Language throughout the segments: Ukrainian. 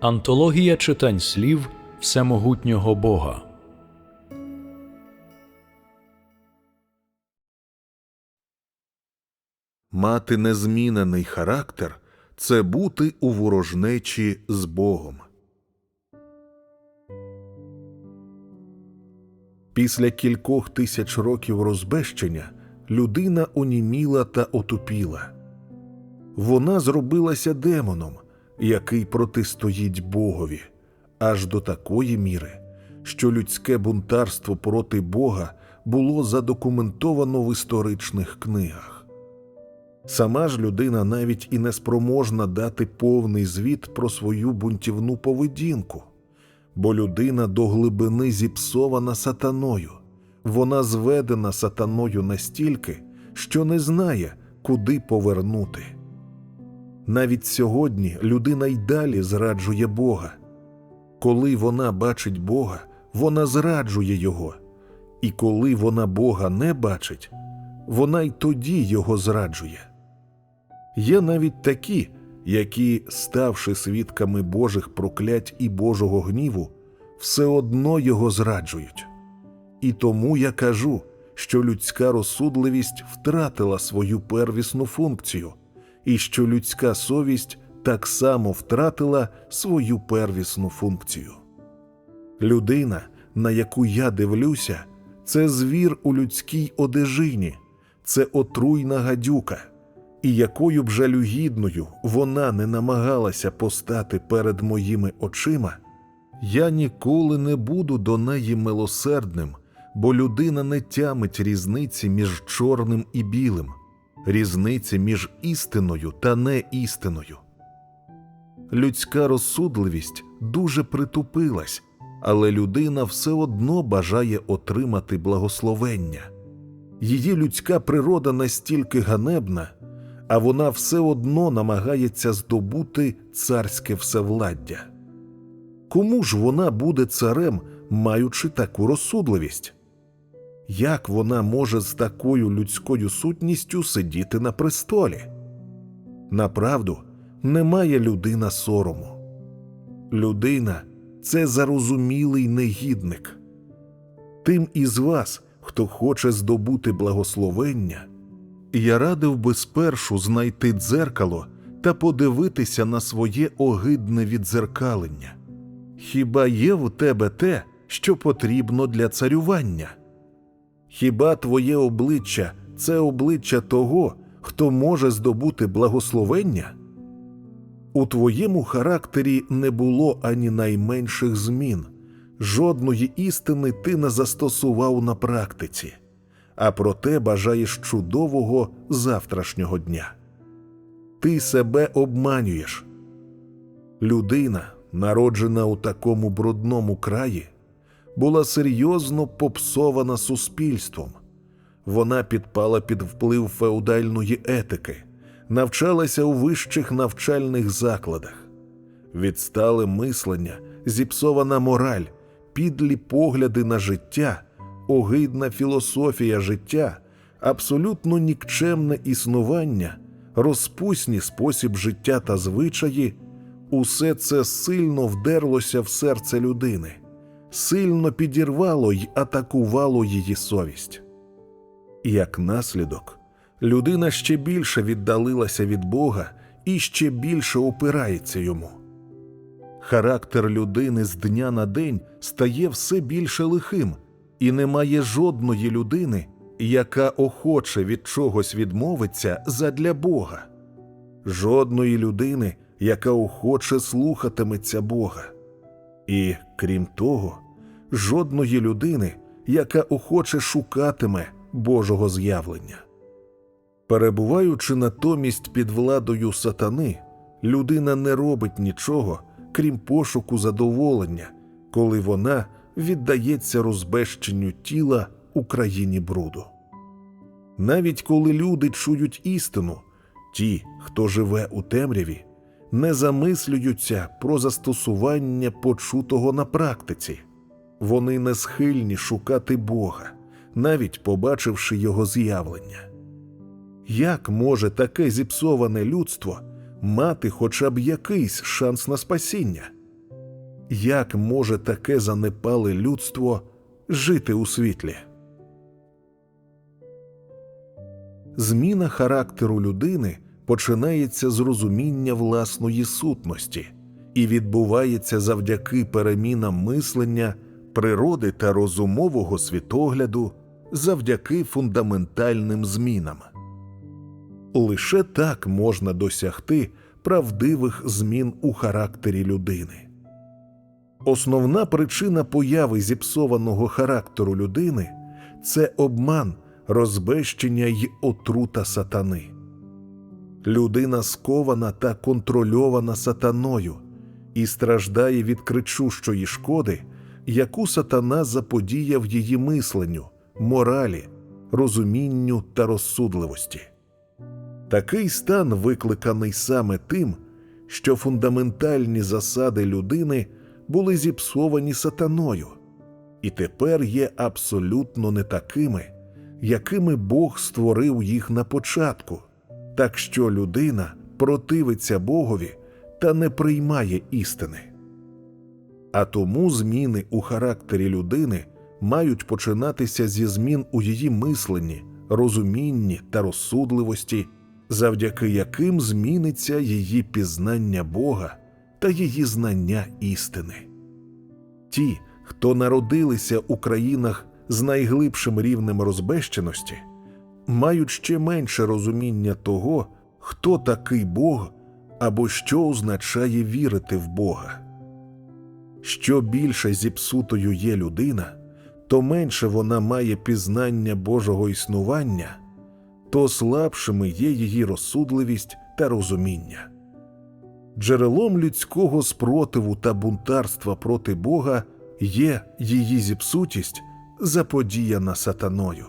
Антологія читань слів Всемогутнього Бога. Мати незмінений характер це бути у ворожнечі з Богом. Після кількох тисяч років розбещення людина оніміла та отупіла. Вона зробилася демоном, який протистоїть Богові, аж до такої міри, що людське бунтарство проти Бога було задокументовано в історичних книгах. Сама ж людина навіть і не спроможна дати повний звіт про свою бунтівну поведінку, бо людина до глибини зіпсована сатаною, вона зведена сатаною настільки, що не знає, куди повернути. Навіть сьогодні людина й далі зраджує Бога. Коли вона бачить Бога, вона зраджує Його, і коли вона Бога не бачить, вона й тоді Його зраджує. Є навіть такі, які, ставши свідками Божих проклять і Божого гніву, все одно його зраджують. І тому я кажу, що людська розсудливість втратила свою первісну функцію, і що людська совість так само втратила свою первісну функцію. Людина, на яку я дивлюся, це звір у людській одежині, це отруйна гадюка і якою б жалюгідною вона не намагалася постати перед моїми очима, я ніколи не буду до неї милосердним, бо людина не тямить різниці між чорним і білим, різниці між істиною та неістиною. Людська розсудливість дуже притупилась, але людина все одно бажає отримати благословення. Її людська природа настільки ганебна, а вона все одно намагається здобути царське всевладдя. Кому ж вона буде царем, маючи таку розсудливість? Як вона може з такою людською сутністю сидіти на престолі? Направду, немає людина сорому. Людина це зарозумілий негідник. Тим із вас, хто хоче здобути благословення, я радив би спершу знайти дзеркало та подивитися на своє огидне віддзеркалення. Хіба є в тебе те, що потрібно для царювання? Хіба твоє обличчя це обличчя того, хто може здобути благословення? У твоєму характері не було ані найменших змін, жодної істини ти не застосував на практиці а проте бажаєш чудового завтрашнього дня. Ти себе обманюєш. Людина, народжена у такому брудному краї, була серйозно попсована суспільством. Вона підпала під вплив феодальної етики, навчалася у вищих навчальних закладах, відстале мислення, зіпсована мораль, підлі погляди на життя огидна філософія життя, абсолютно нікчемне існування, розпусні спосіб життя та звичаї, усе це сильно вдерлося в серце людини, сильно підірвало й атакувало її совість. Як наслідок, людина ще більше віддалилася від Бога і ще більше опирається йому. Характер людини з дня на день стає все більше лихим, і немає жодної людини, яка охоче від чогось відмовиться задля Бога, жодної людини, яка охоче слухатиметься Бога, і крім того, жодної людини, яка охоче шукатиме Божого з'явлення. Перебуваючи натомість під владою сатани, людина не робить нічого, крім пошуку задоволення, коли вона віддається розбещенню тіла у країні бруду. Навіть коли люди чують істину, ті, хто живе у темряві, не замислюються про застосування почутого на практиці, вони не схильні шукати Бога, навіть побачивши Його з'явлення. Як може таке зіпсоване людство мати хоча б якийсь шанс на спасіння? як може таке занепале людство жити у світлі. Зміна характеру людини починається з розуміння власної сутності і відбувається завдяки перемінам мислення, природи та розумового світогляду, завдяки фундаментальним змінам. Лише так можна досягти правдивих змін у характері людини. Основна причина появи зіпсованого характеру людини це обман, розбещення й отрута сатани. Людина скована та контрольована сатаною і страждає від кричущої шкоди, яку сатана заподіяв її мисленню, моралі, розумінню та розсудливості. Такий стан викликаний саме тим, що фундаментальні засади людини були зіпсовані сатаною, і тепер є абсолютно не такими, якими Бог створив їх на початку, так що людина противиться Богові та не приймає істини. А тому зміни у характері людини мають починатися зі змін у її мисленні, розумінні та розсудливості, завдяки яким зміниться її пізнання Бога та її знання істини. Ті, хто народилися у країнах з найглибшим рівнем розбещеності, мають ще менше розуміння того, хто такий Бог або що означає вірити в Бога. Що більше зіпсутою є людина, то менше вона має пізнання Божого існування, то слабшими є її розсудливість та розуміння. Джерелом людського спротиву та бунтарства проти Бога є її зіпсутість, заподіяна сатаною.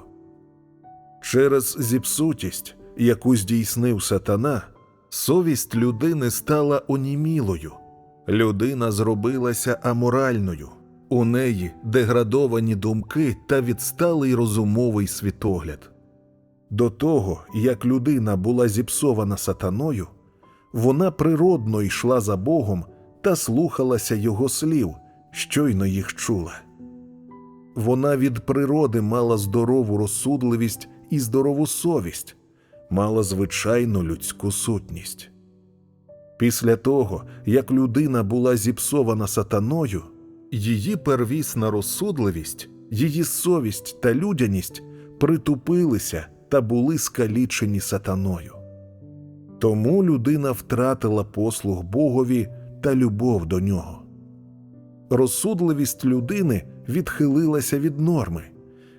Через зіпсутість, яку здійснив сатана, совість людини стала онімілою, людина зробилася аморальною, у неї деградовані думки та відсталий розумовий світогляд. До того, як людина була зіпсована сатаною, вона природно йшла за Богом та слухалася Його слів, щойно їх чула. Вона від природи мала здорову розсудливість і здорову совість, мала звичайну людську сутність. Після того, як людина була зіпсована сатаною, її первісна розсудливість, її совість та людяність притупилися та були скалічені сатаною. Тому людина втратила послуг Богові та любов до нього. Розсудливість людини відхилилася від норми,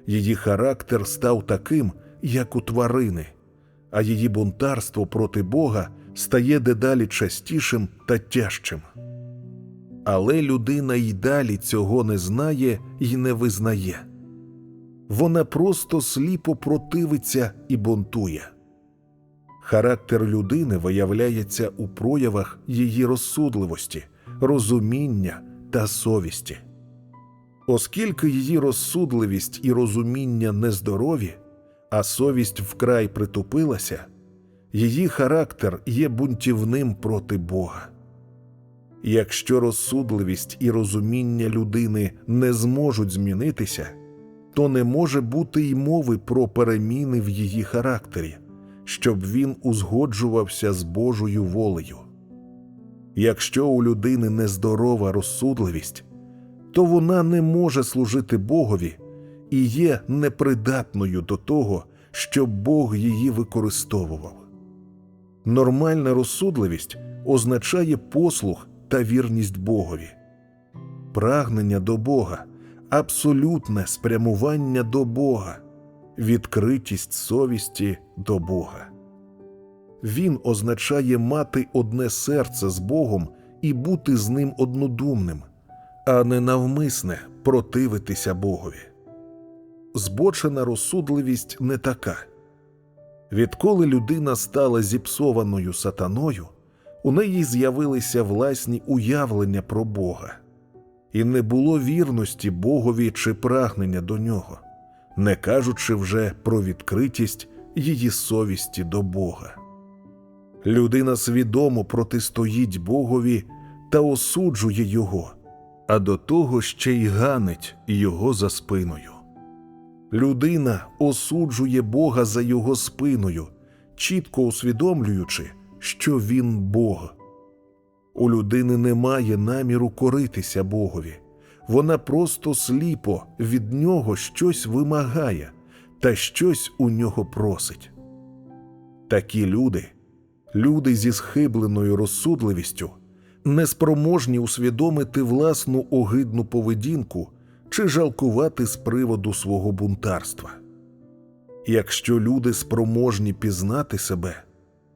її характер став таким, як у тварини, а її бунтарство проти Бога стає дедалі частішим та тяжчим. Але людина й далі цього не знає і не визнає. Вона просто сліпо противиться і бунтує. Характер людини виявляється у проявах її розсудливості, розуміння та совісті. Оскільки її розсудливість і розуміння нездорові, а совість вкрай притупилася, її характер є бунтівним проти Бога. Якщо розсудливість і розуміння людини не зможуть змінитися, то не може бути й мови про переміни в її характері, щоб він узгоджувався з Божою волею. Якщо у людини нездорова розсудливість, то вона не може служити Богові і є непридатною до того, щоб Бог її використовував. Нормальна розсудливість означає послух та вірність Богові, прагнення до Бога, абсолютне спрямування до Бога, відкритість совісті до Бога. Він означає мати одне серце з Богом і бути з ним однодумним, а не навмисне противитися Богові. Збочена розсудливість не така. Відколи людина стала зіпсованою сатаною, у неї з'явилися власні уявлення про Бога, і не було вірності Богові чи прагнення до нього, не кажучи вже про відкритість її совісті до Бога. Людина свідомо протистоїть Богові та осуджує Його, а до того ще й ганить його за спиною. Людина осуджує Бога за його спиною, чітко усвідомлюючи, що він Бог. У людини немає наміру коритися Богові, вона просто сліпо від нього щось вимагає та щось у нього просить. Такі люди, люди зі схибленою розсудливістю, неспроможні усвідомити власну огидну поведінку чи жалкувати з приводу свого бунтарства. Якщо люди спроможні пізнати себе,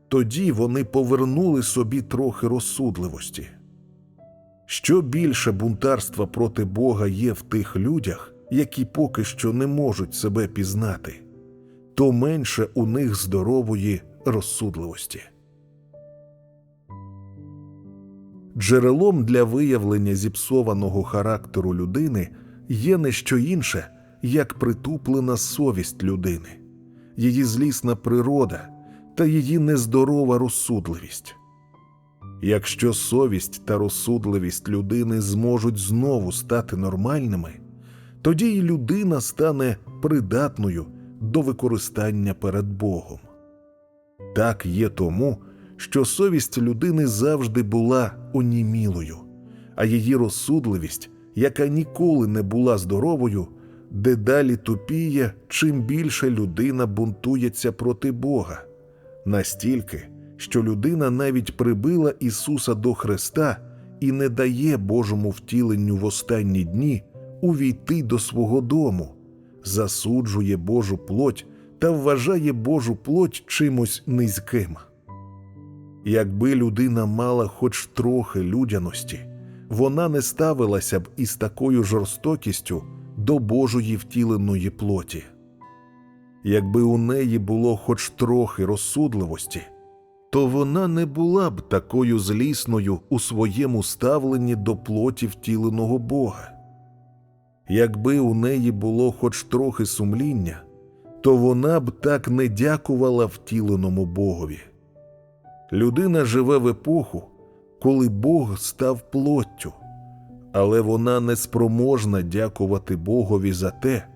тоді вони повернули собі трохи розсудливості. Що більше бунтарства проти Бога є в тих людях, які поки що не можуть себе пізнати, то менше у них здорової розсудливості. Джерелом для виявлення зіпсованого характеру людини є не що інше, як притуплена совість людини, її злісна природа та її нездорова розсудливість. Якщо совість та розсудливість людини зможуть знову стати нормальними, тоді й людина стане придатною до використання перед Богом. Так є тому, що совість людини завжди була онімілою, а її розсудливість, яка ніколи не була здоровою, дедалі тупіє, чим більше людина бунтується проти Бога, настільки, що людина навіть прибила Ісуса до Христа і не дає Божому втіленню в останні дні увійти до свого дому, засуджує Божу плоть та вважає Божу плоть чимось низьким. Якби людина мала хоч трохи людяності, вона не ставилася б із такою жорстокістю до Божої втіленої плоті. Якби у неї було хоч трохи розсудливості, то вона не була б такою злісною у своєму ставленні до плоті втіленого Бога. Якби у неї було хоч трохи сумління, то вона б так не дякувала втіленому Богові. Людина живе в епоху, коли Бог став плоттю, але вона не спроможна дякувати Богові за те,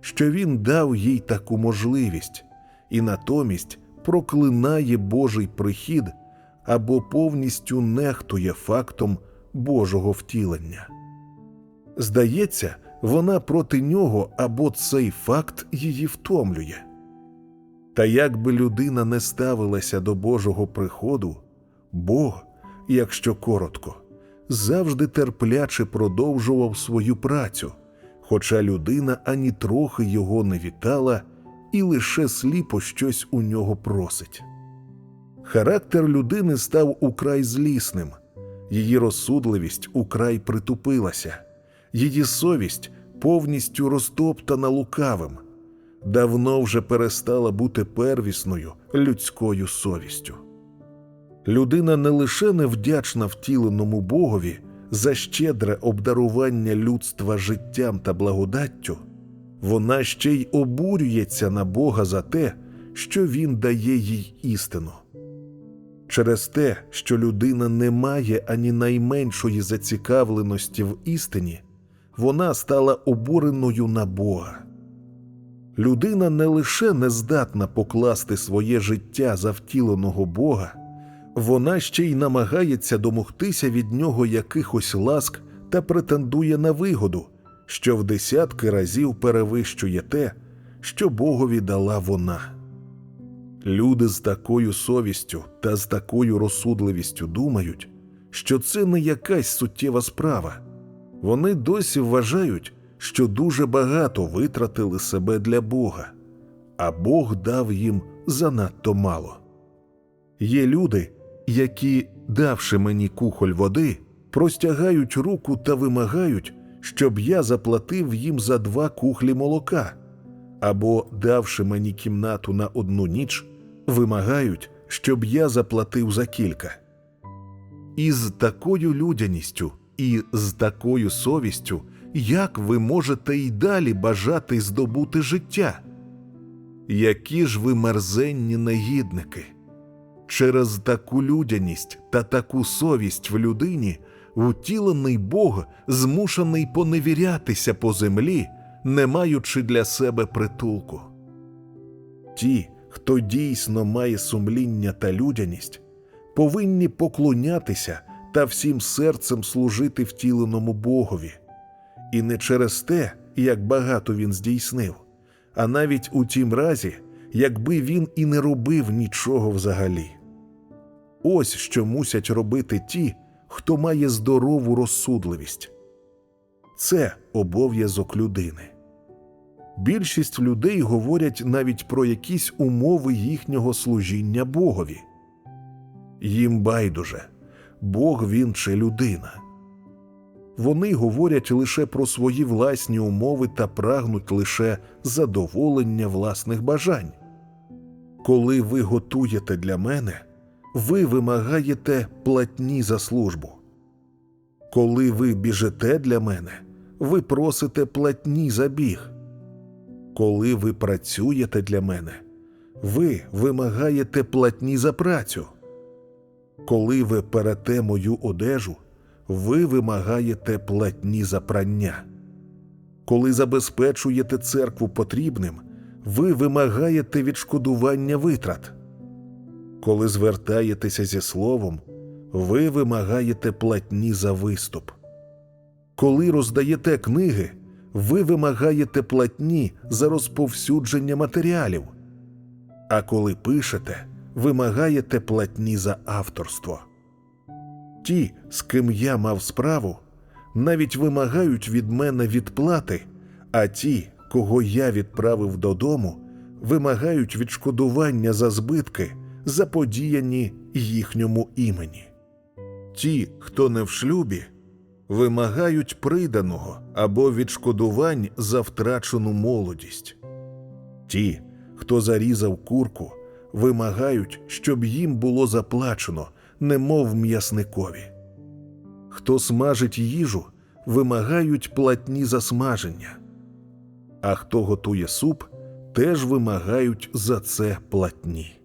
що Він дав їй таку можливість, і натомість проклинає Божий прихід або повністю нехтує фактом Божого втілення. Здається, вона проти нього або цей факт її втомлює. Та як би людина не ставилася до Божого приходу, Бог, якщо коротко, завжди терпляче продовжував свою працю, хоча людина ані трохи його не вітала і лише сліпо щось у нього просить. Характер людини став украй злісним, її розсудливість украй притупилася, її совість повністю розтоптана лукавим давно вже перестала бути первісною людською совістю. Людина не лише невдячна втіленому Богові за щедре обдарування людства життям та благодаттю, вона ще й обурюється на Бога за те, що Він дає їй істину. Через те, що людина не має ані найменшої зацікавленості в істині, вона стала обуреною на Бога. Людина не лише не здатна покласти своє життя за втіленого Бога, вона ще й намагається домогтися від нього якихось ласк та претендує на вигоду, що в десятки разів перевищує те, що Богові дала вона. Люди з такою совістю та з такою розсудливістю думають, що це не якась суттєва справа. Вони досі вважають, що дуже багато витратили себе для Бога, а Бог дав їм занадто мало. Є люди, які, давши мені кухоль води, простягають руку та вимагають, щоб я заплатив їм за два кухлі молока, або, давши мені кімнату на одну ніч, вимагають, щоб я заплатив за кілька. Із такою людяністю і з такою совістю як ви можете й далі бажати здобути життя? Які ж ви мерзенні негідники? Через таку людяність та таку совість в людині втілений Бог змушений поневірятися по землі, не маючи для себе притулку. Ті, хто дійсно має сумління та людяність, повинні поклонятися та всім серцем служити втіленому Богові, і не через те, як багато він здійснив, а навіть у тім разі, якби він і не робив нічого взагалі. Ось що мусять робити ті, хто має здорову розсудливість. Це обов'язок людини. Більшість людей говорять навіть про якісь умови їхнього служіння Богові. Їм байдуже, Бог він чи людина. Вони говорять лише про свої власні умови та прагнуть лише задоволення власних бажань. Коли ви готуєте для мене, ви вимагаєте платні за службу. Коли ви біжите для мене, ви просите платні за біг. Коли ви працюєте для мене, ви вимагаєте платні за працю. Коли ви перете мою одежу, ви вимагаєте платні за прання. Коли забезпечуєте церкву потрібним, ви вимагаєте відшкодування витрат. Коли звертаєтеся зі словом, ви вимагаєте платні за виступ. Коли роздаєте книги, ви вимагаєте платні за розповсюдження матеріалів. А коли пишете, вимагаєте платні за авторство. Ті, з ким я мав справу, навіть вимагають від мене відплати, а ті, кого я відправив додому, вимагають відшкодування за збитки, заподіяні їхньому імені. Ті, хто не в шлюбі, вимагають приданого або відшкодувань за втрачену молодість. Ті, хто зарізав курку, вимагають, щоб їм було заплачено, немов м'ясникові. Хто смажить їжу, вимагають платні за смаження. А хто готує суп, теж вимагають за це платні.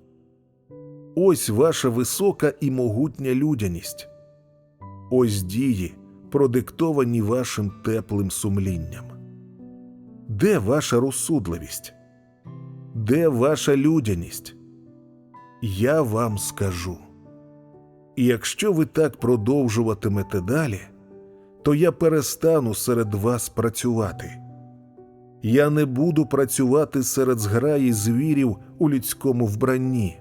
Ось ваша висока і могутня людяність. Ось дії, продиктовані вашим теплим сумлінням. Де ваша розсудливість? Де ваша людяність? Я вам скажу. І якщо ви так продовжуватимете далі, то я перестану серед вас працювати. Я не буду працювати серед зграї звірів у людському вбранні.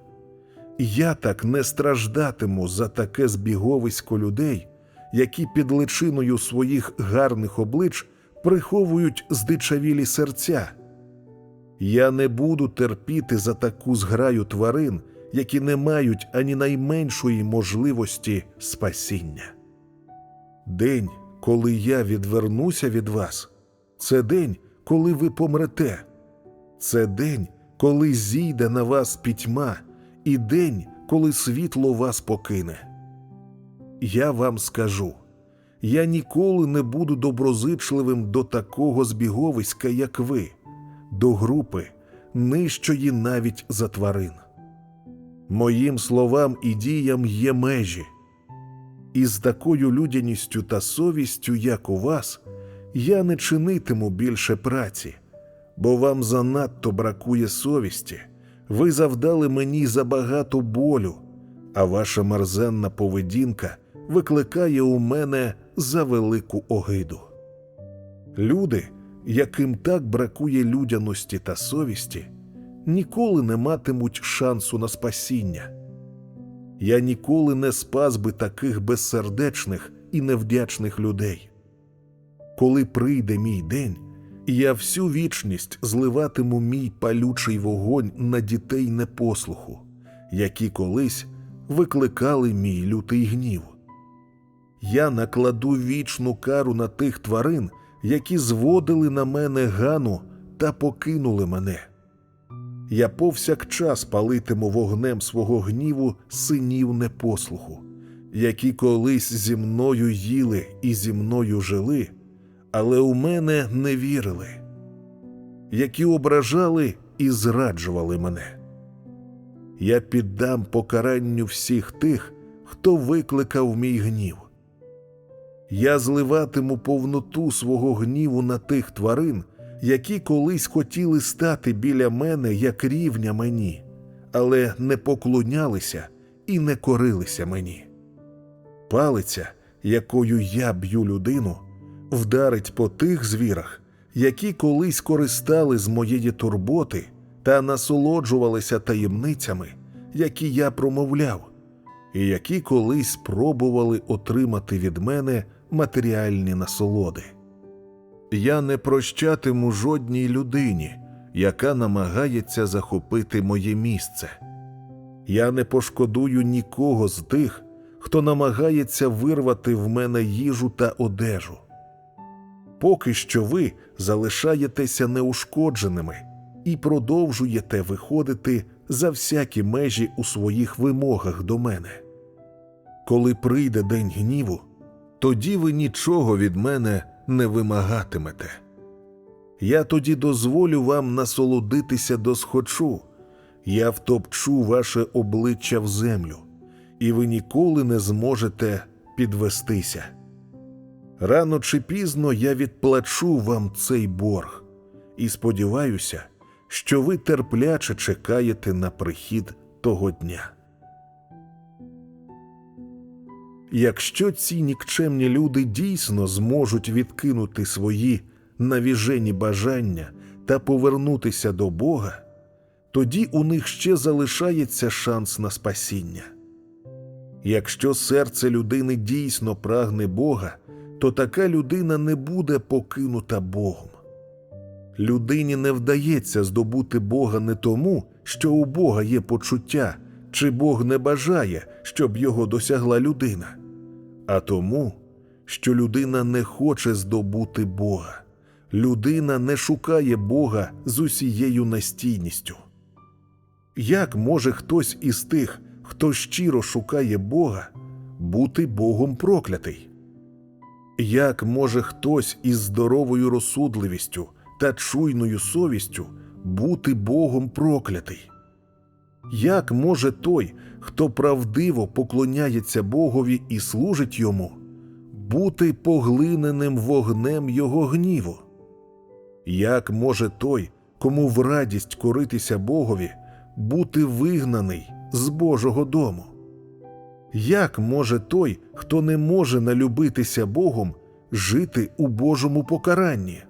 Я так не страждатиму за таке збіговисько людей, які під личиною своїх гарних облич приховують здичавілі серця. Я не буду терпіти за таку зграю тварин, які не мають ані найменшої можливості спасіння. День, коли я відвернуся від вас, це день, коли ви помрете, це день, коли зійде на вас пітьма, і день, коли світло вас покине. Я вам скажу я ніколи не буду доброзичливим до такого збіговиська, як ви, до групи, нижчої навіть за тварин. Моїм словам і діям є межі, і з такою людяністю та совістю, як у вас, я не чинитиму більше праці, бо вам занадто бракує совісті, ви завдали мені забагато болю, а ваша мерзенна поведінка викликає у мене за велику огиду. Люди, яким так бракує людяності та совісті, ніколи не матимуть шансу на спасіння. Я ніколи не спас би таких безсердечних і невдячних людей. Коли прийде мій день, я всю вічність зливатиму мій палючий вогонь на дітей непослуху, які колись викликали мій лютий гнів. Я накладу вічну кару на тих тварин, які зводили на мене гану та покинули мене. Я повсякчас палитиму вогнем свого гніву синів непослуху, які колись зі мною їли і зі мною жили, але у мене не вірили, які ображали і зраджували мене. Я піддам покаранню всіх тих, хто викликав мій гнів. Я зливатиму повноту свого гніву на тих тварин, які колись хотіли стати біля мене як рівня мені, але не поклонялися і не корилися мені. Палиця, якою я б'ю людину, вдарить по тих звірах, які колись користали з моєї турботи та насолоджувалися таємницями, які я промовляв, і які колись спробували отримати від мене матеріальні насолоди. Я не прощатиму жодній людині, яка намагається захопити моє місце. Я не пошкодую нікого з тих, хто намагається вирвати в мене їжу та одежу. Поки що ви залишаєтеся неушкодженими і продовжуєте виходити за всякі межі у своїх вимогах до мене. Коли прийде день гніву, тоді ви нічого від мене не вимагатимете. Я тоді дозволю вам насолодитися досхочу, я втопчу ваше обличчя в землю, і ви ніколи не зможете підвестися. Рано чи пізно я відплачу вам цей борг, і сподіваюся, що ви терпляче чекаєте на прихід того дня. Якщо ці нікчемні люди дійсно зможуть відкинути свої навіжені бажання та повернутися до Бога, тоді у них ще залишається шанс на спасіння. Якщо серце людини дійсно прагне Бога, то така людина не буде покинута Богом. Людині не вдається здобути Бога не тому, що у Бога є почуття, чи Бог не бажає, щоб його досягла людина, а тому, що людина не хоче здобути Бога. Людина не шукає Бога з усією настійністю. Як може хтось із тих, хто щиро шукає Бога, бути Богом проклятий? Як може хтось із здоровою розсудливістю та чуйною совістю бути Богом проклятий? Як може той, хто правдиво поклоняється Богові і служить йому, бути поглиненим вогнем його гніву? Як може той, кому в радість коритися Богові, бути вигнаний з Божого дому? Як може той, хто не може налюбитися Богом, жити у Божому покаранні?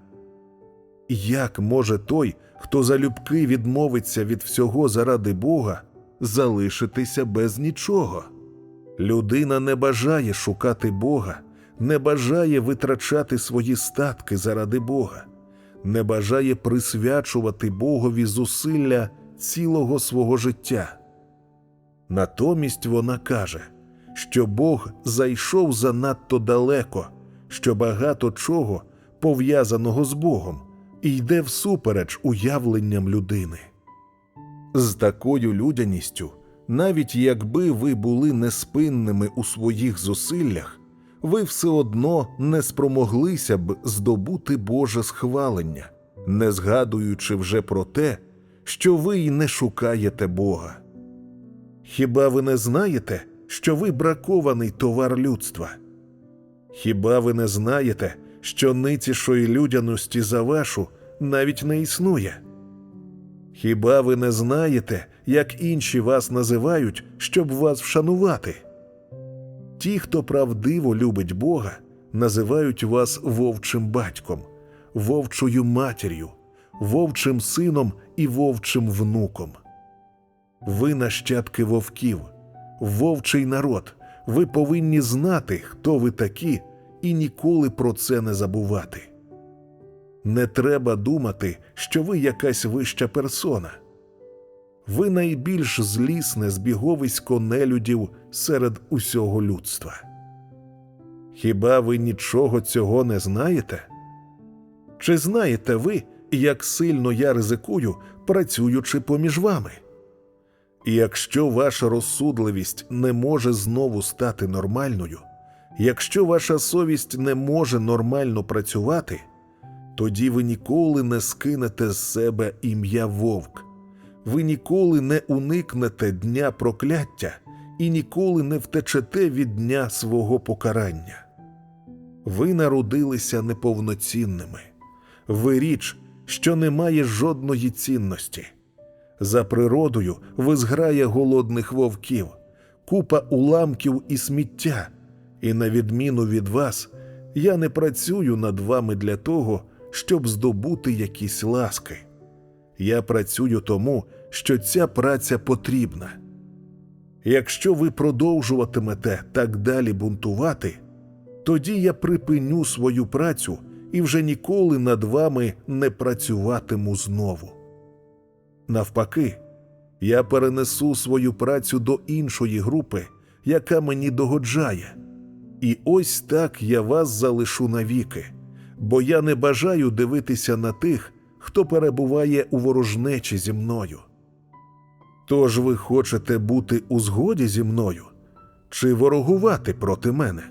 Як може той, хто залюбки відмовиться від всього заради Бога, залишитися без нічого? Людина не бажає шукати Бога, не бажає витрачати свої статки заради Бога, не бажає присвячувати Богові зусилля цілого свого життя. Натомість вона каже, що Бог зайшов занадто далеко, що багато чого пов'язаного з Богом і йде всупереч уявленням людини. З такою людяністю, навіть якби ви були неспинними у своїх зусиллях, ви все одно не спромоглися б здобути Боже схвалення, не згадуючи вже про те, що ви й не шукаєте Бога. Хіба ви не знаєте, що ви бракований товар людства? Хіба ви не знаєте, що ницішої людяності за вашу навіть не існує? Хіба ви не знаєте, як інші вас називають, щоб вас вшанувати? Ті, хто правдиво любить Бога, називають вас вовчим батьком, вовчою матір'ю, вовчим сином і вовчим внуком. Ви нащадки вовків, вовчий народ. Ви повинні знати, хто ви такі, і ніколи про це не забувати. Не треба думати, що ви якась вища персона. Ви найбільш злісне збіговисько нелюдів серед усього людства. Хіба ви нічого цього не знаєте? Чи знаєте ви, як сильно я ризикую, працюючи поміж вами? І якщо ваша розсудливість не може знову стати нормальною, якщо ваша совість не може нормально працювати, тоді ви ніколи не скинете з себе ім'я вовк, ви ніколи не уникнете дня прокляття і ніколи не втечете від дня свого покарання. Ви народилися неповноцінними. Ви річ, що не має жодної цінності. За природою ви зграя голодних вовків, купа уламків і сміття, і на відміну від вас, я не працюю над вами для того, щоб здобути якісь ласки. Я працюю тому, що ця праця потрібна. Якщо ви продовжуватимете так далі бунтувати, тоді я припиню свою працю і вже ніколи над вами не працюватиму знову. Навпаки, я перенесу свою працю до іншої групи, яка мені догоджає. І ось так я вас залишу навіки, бо я не бажаю дивитися на тих, хто перебуває у ворожнечі зі мною. Тож ви хочете бути у згоді зі мною чи ворогувати проти мене?